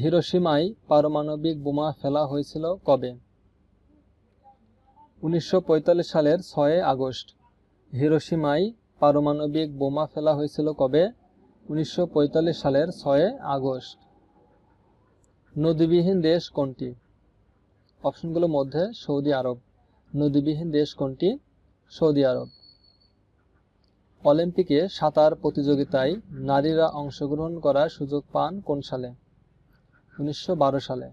হিরোশিমায় পারমাণবিক বোমা ফেলা হয়েছিল কবে? উনিশশো পঁয়তাল্লিশ সালের ছয় আগস্ট। হিরোশিমায় পারমাণবিক বোমা ফেলা হয়েছিল কবে? উনিশশো পঁয়তাল্লিশ সালের ছয় আগস্ট। নদীবিহীন দেশ কোনটি? অপশনগুলোর মধ্যে সৌদি আরব। নদীবিহীন দেশ কোনটি? সৌদি আরব। অলিম্পিকে সাঁতার প্রতিযোগিতায় নারীরা অংশগ্রহণ করার সুযোগ পান কোন সালে? উনিশশো বারো সালে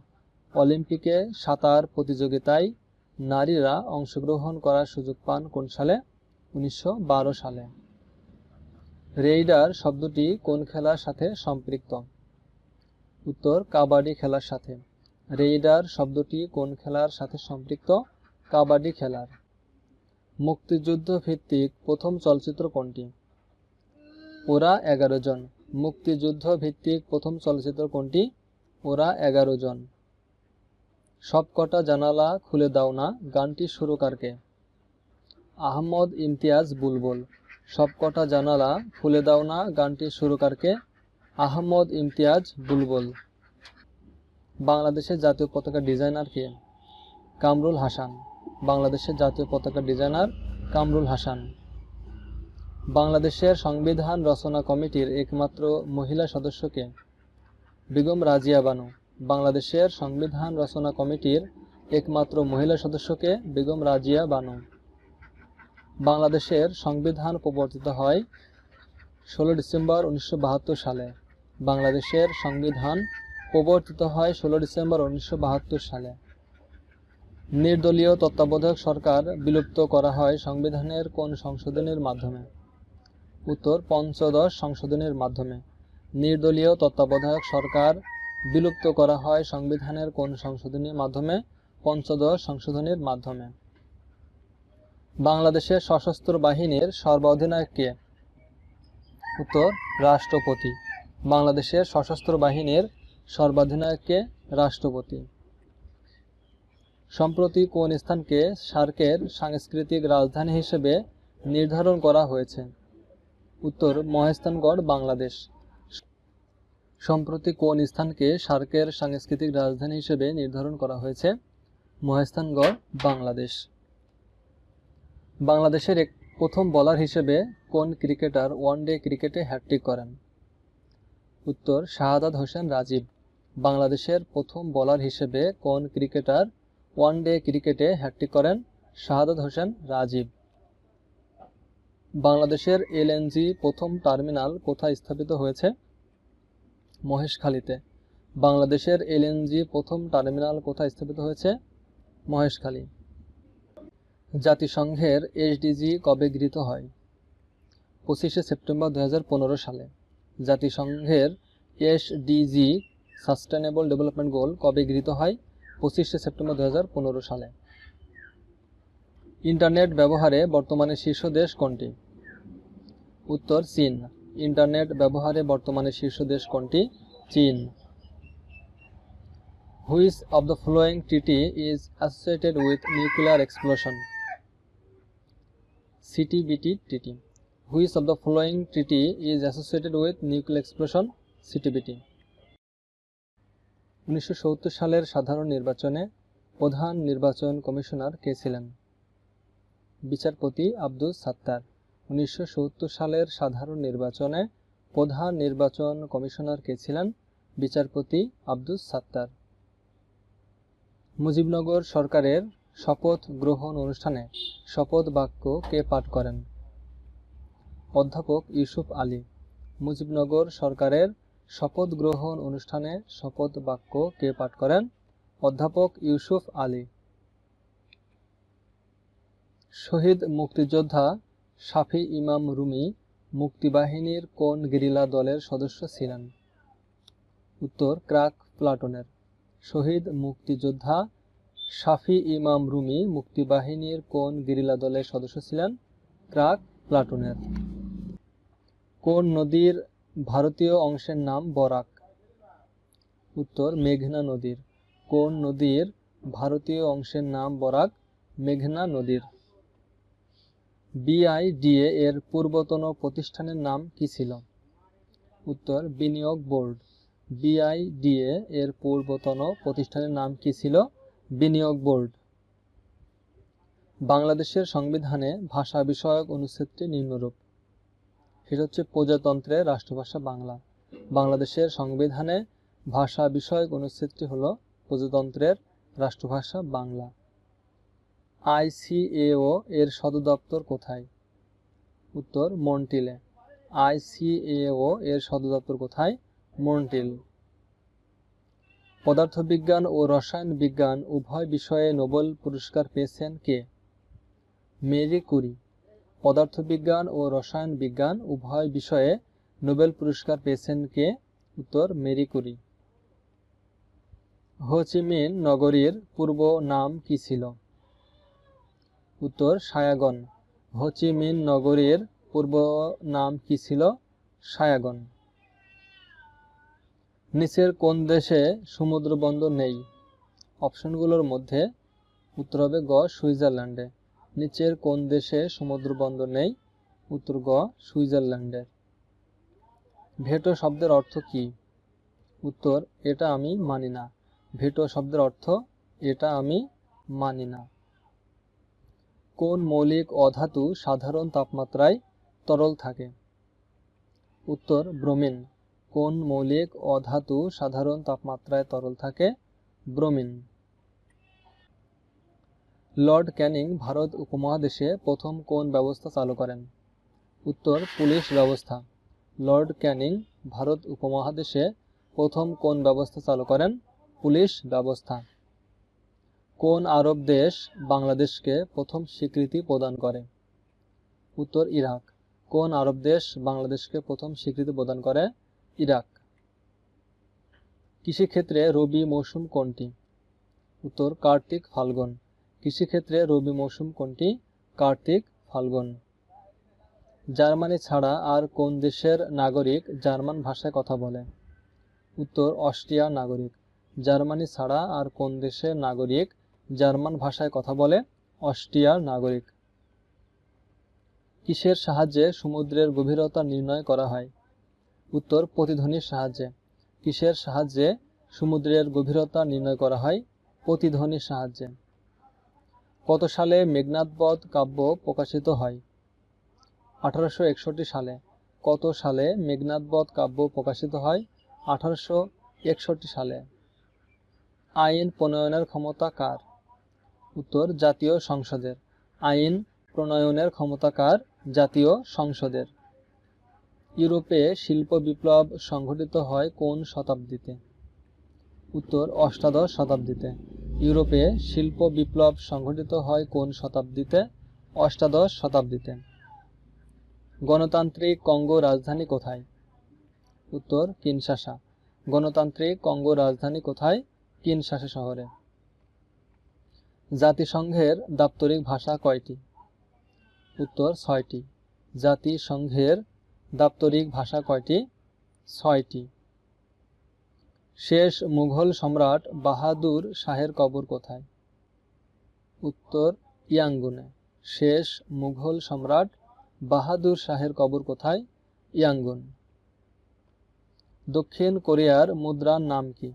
অলিম্পিকে সাঁতার প্রতিযোগিতায় নারীরা অংশগ্রহণ করার সুযোগ পান কোন সালে? উনিশশো বারো সালে। রেইডার শব্দটি কোন খেলার সাথে সম্পৃক্ত? উত্তর, কাবাডি খেলার সাথে। রেইডার শব্দটি কোন খেলার সাথে সম্পৃক্ত? কাবাডি খেলার। মুক্তিযুদ্ধ ভিত্তিক প্রথম চলচ্চিত্র কোনটি? ওরা এগারো জন। মুক্তিযুদ্ধ ভিত্তিক প্রথম চলচ্চিত্র কোনটি? ওরা এগারো জন। সবকটা জানালা খুলে দাও না, গানটি সুরকারকে আহমদ ইমতিয়াজ বুলবুল। সবকটা জানালা খুলে দাও না, গানটি সুরকারকে আহমদ ইমতিয়াজ বুলবুল। বাংলাদেশের জাতীয় পতাকা ডিজাইনার কে? কামরুল হাসান। বাংলাদেশের জাতীয় পতাকা ডিজাইনার কামরুল হাসান। বাংলাদেশের সংবিধান রচনা কমিটির একমাত্র মহিলা সদস্যকে বেগম রাজিয়া বানু, বাংলাদেশের সংবিধান রচনা কমিটির একমাত্র মহিলা সদস্যকে বেগম রাজিয়া বানু। বাংলাদেশের সংবিধান প্রবর্তিত হয় ষোলো ডিসেম্বর উনিশশো বাহাত্তর সালে। বাংলাদেশের সংবিধান প্রবর্তিত হয় ষোলো ডিসেম্বর উনিশশো বাহাত্তর সালে। নির্দলীয় তত্ত্বাবধায়ক সরকার বিলুপ্ত করা হয় সংবিধানের কোন সংশোধনের মাধ্যমে? উত্তর, পঞ্চদশ সংশোধনের মাধ্যমে। নির্দলীয় তত্ত্বাবধায়ক সরকার বিলুপ্ত করা হয় সংবিধানের কোন সংশোধনীর মাধ্যমে? পঞ্চদশ সংশোধনীর মাধ্যমে। বাংলাদেশের সশস্ত্র বাহিনীর সর্বাধিনায়ক কে? উত্তর, রাষ্ট্রপতি। বাংলাদেশের সশস্ত্র বাহিনীর সর্বাধিনায়ককে রাষ্ট্রপতি। সম্প্রতি কোন স্থানকে সার্কের সাংস্কৃতিক রাজধানী হিসেবে নির্ধারণ করা হয়েছে? উত্তর মহেস্থানগড় বাংলাদেশ। সম্প্রতি কোন স্থানকে সার্কের সাংস্কৃতিক রাজধানী হিসেবে নির্ধারণ করা হয়েছে? মহেস্থানগড় বাংলাদেশ। বাংলাদেশের এক প্রথম বলার হিসেবে কোন ক্রিকেটার ওয়ানডে ক্রিকেটে হ্যাট্রিক করেন? উত্তর, শাহাদাত হোসেন রাজীব। বাংলাদেশের প্রথম বলার হিসেবে কোন ক্রিকেটার ওয়ানডে ক্রিকেটে হ্যাট্রিক করেন? শাহাদাত হোসেন রাজীব। বাংলাদেশের এলএনজি প্রথম টার্মিনাল কোথায় স্থাপিত হয়েছে? মহেশখালীতে। বাংলাদেশের এলএনজি প্রথম টার্মিনাল কোথায় স্থাপিত হয়েছে? মহেশখালী। জাতিসংঘের এইচডিজি কবে গৃহীত হয়? পঁচিশে সেপ্টেম্বর দু হাজার পনেরো সালে। জাতিসংঘের এসডিজি সাস্টেনেবল ডেভেলপমেন্ট গোল কবে গৃহীত হয়? পঁচিশে সেপ্টেম্বর দু হাজার পনেরো সালে। ইন্টারনেট ব্যবহারে বর্তমানে শীর্ষ দেশ কোনটি? উত্তর চীন। ইন্টারনেট ব্যবহারে বর্তমানে শীর্ষ দেশ কোনটি? চীন। Which of the following treaty is associated with nuclear explosion. CTBT treaty. Which of the following treaty is associated with nuclear explosion, CTBT. উনিশশো সত্তর সালের সাধারণ নির্বাচনে প্রধান নির্বাচন কমিশনার কে ছিলেন? বিচারপতি আব্দুল সাত্তার। উনিশশো সত্তর সালের সাধারণ নির্বাচনে প্রধান নির্বাচন কমিশনার কে ছিলেন? বিচারপতি আব্দুল সাত্তার। মুজিবনগর সরকারের শপথ গ্রহণ অনুষ্ঠানে শপথ বাক্য কে পাঠ করেন? অধ্যাপক ইউসুফ আলী। মুজিবনগর সরকারের শপথ গ্রহণ অনুষ্ঠানে শপথ বাক্য কে পাঠ করেন? অধ্যাপক ইউসুফ আলী। শহীদ মুক্তিযোদ্ধা শাফি ইমাম রুমি মুক্তিবাহিনীর কোন গেরিলা দলের সদস্য ছিলেন? উত্তর, ক্রাক প্লাটনের। শহীদ মুক্তিযোদ্ধা শাফি ইমাম রুমি মুক্তিবাহিনীর কোন গেরিলা দলের সদস্য ছিলেন? ক্রাক প্লাটুনের। কোন নদীর ভারতীয় অংশের নাম বরাক? উত্তর, মেঘনা নদীর। কোন নদীর ভারতীয় অংশের নাম বরাক? মেঘনা নদীর। বিআইডিএ এর পূর্বতন প্রতিষ্ঠানের নাম কি ছিল? উত্তর, বিনিয়োগ বোর্ড। বিআইডিএ এর পূর্বতন প্রতিষ্ঠানের নাম কি ছিল? বিনিয়োগ বোর্ড। বাংলাদেশের সংবিধানে ভাষা বিষয়ক অনুচ্ছেদটি নিম্নরূপ। সেটা হচ্ছে প্রজাতন্ত্রের রাষ্ট্রভাষা বাংলা। বাংলাদেশের সংবিধানে ভাষা বিষয়ক অনুচ্ছেদটি হলো প্রজাতন্ত্রের রাষ্ট্রভাষা বাংলা। আইসিএও এর সদর দপ্তর কোথায়? উত্তর, মন্টিলে। আইসিএও এর সদর দপ্তর কোথায়? মন্টিল। পদার্থবিজ্ঞান ও রসায়ন বিজ্ঞান উভয় বিষয়ে নোবেল পুরস্কার পেয়েছেন কে? Marie Curie. পদার্থবিজ্ঞান ও রসায়ন বিজ্ঞান উভয় বিষয়ে নোবেল পুরস্কার পেয়েছেন কে? উত্তর, মেরি কুরি। হোচিমিন নগরীর পূর্ব নাম কি ছিল? উত্তর সায়াগন। হোচিমিন নগরীর পূর্ব নাম কি ছিল? সায়াগন। নিচের কোন দেশে সমুদ্র বন্দর নেই? অপশনগুলোর মধ্যে উত্তর হবে গ, সুইজারল্যান্ডে। নিচের কোন দেশে সমুদ্র বন্দর নেই? উত্তর গ সুইজারল্যান্ডের ভেটো শব্দের অর্থ কি? উত্তর, এটা আমি মানি না। ভেটো শব্দের অর্থ, এটা আমি মানি না। কোন মৌলিক অধাতু সাধারণ তাপমাত্রায় তরল থাকে? উত্তর, ব্রোমিন। কোন মৌলিক অধাতু সাধারণ তাপমাত্রায় তরল থাকে? ব্রোমিন। লর্ড ক্যানিং ভারত উপমহাদেশে প্রথম কোন ব্যবস্থা চালু করেন? উত্তর, পুলিশ ব্যবস্থা। লর্ড ক্যানিং ভারত উপমহাদেশে প্রথম কোন ব্যবস্থা চালু করেন? পুলিশ ব্যবস্থা। কোন আরব দেশ বাংলাদেশকে প্রথম স্বীকৃতি প্রদান করে? উত্তর ইরাক। কোন আরব দেশ বাংলাদেশকে প্রথম স্বীকৃতি প্রদান করে? ইরাক। কৃষিক্ষেত্রে রবি মৌসুম কোনটি? উত্তর, কার্তিক ফাল্গুন। কৃষিক্ষেত্রে রবি মৌসুম কোনটি? কার্তিক ফাল্গুন। জার্মানি ছাড়া আর কোন দেশের নাগরিক জার্মান ভাষায় কথা বলে? উত্তর অস্ট্রিয়া নাগরিক। জার্মানি ছাড়া আর কোন দেশের নাগরিক জার্মান ভাষায় কথা বলে অস্ট্রিয়ার নাগরিক। কিসের সাহায্যে সমুদ্রের গভীরতা নির্ণয় করা হয়? উত্তর, প্রতিধ্বনির সাহায্যে। কিসের সাহায্যে সমুদ্রের গভীরতা নির্ণয় করা হয়? প্রতিধ্বনির সাহায্যে। কত সালে মেঘনাদবধ কাব্য প্রকাশিত হয়? আঠারোশো একষট্টি সালে। কত সালে মেঘনাদবধ কাব্য প্রকাশিত হয়? আঠারোশো একষট্টি সালে। আইন প্রণয়নের ক্ষমতা কার? উত্তর জাতীয় সংসদের। আইন প্রণয়নের ক্ষমতা কার? জাতীয় সংসদের। ইউরোপে শিল্প বিপ্লব সংঘটিত হয় কোন শতাব্দীতে? উত্তর অষ্টাদশ শতাব্দীতে। ইউরোপে শিল্প বিপ্লব সংঘটিত হয় কোন শতাব্দীতে? অষ্টাদশ শতাব্দীতে। গণতান্ত্রিক কঙ্গো রাজধানী কোথায়? উত্তর কিনশাসা গণতান্ত্রিক কঙ্গো রাজধানী কোথায়? কিনশাসা শহরে। জাতিসংঘের দাপ্তরিক ভাষা কয়টি? উত্তর, ছয়টি। জাতিসংঘের দাপ্তরিক ভাষা কয়টি? ছয়টি। শেষ মুঘল সম্রাট বাহাদুর শাহের কবর কোথায়? উত্তর, ইয়াঙ্গুনে। শেষ মুঘল সম্রাট বাহাদুর শাহের কবর কোথায়? ইয়াঙ্গুন। দক্ষিণ কোরিয়ার মুদ্রার নাম কি?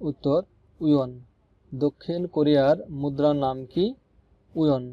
উত্তর, উয়ন। দক্ষিণ কোরিয়ার মুদ্রার নাম কি? উয়ন।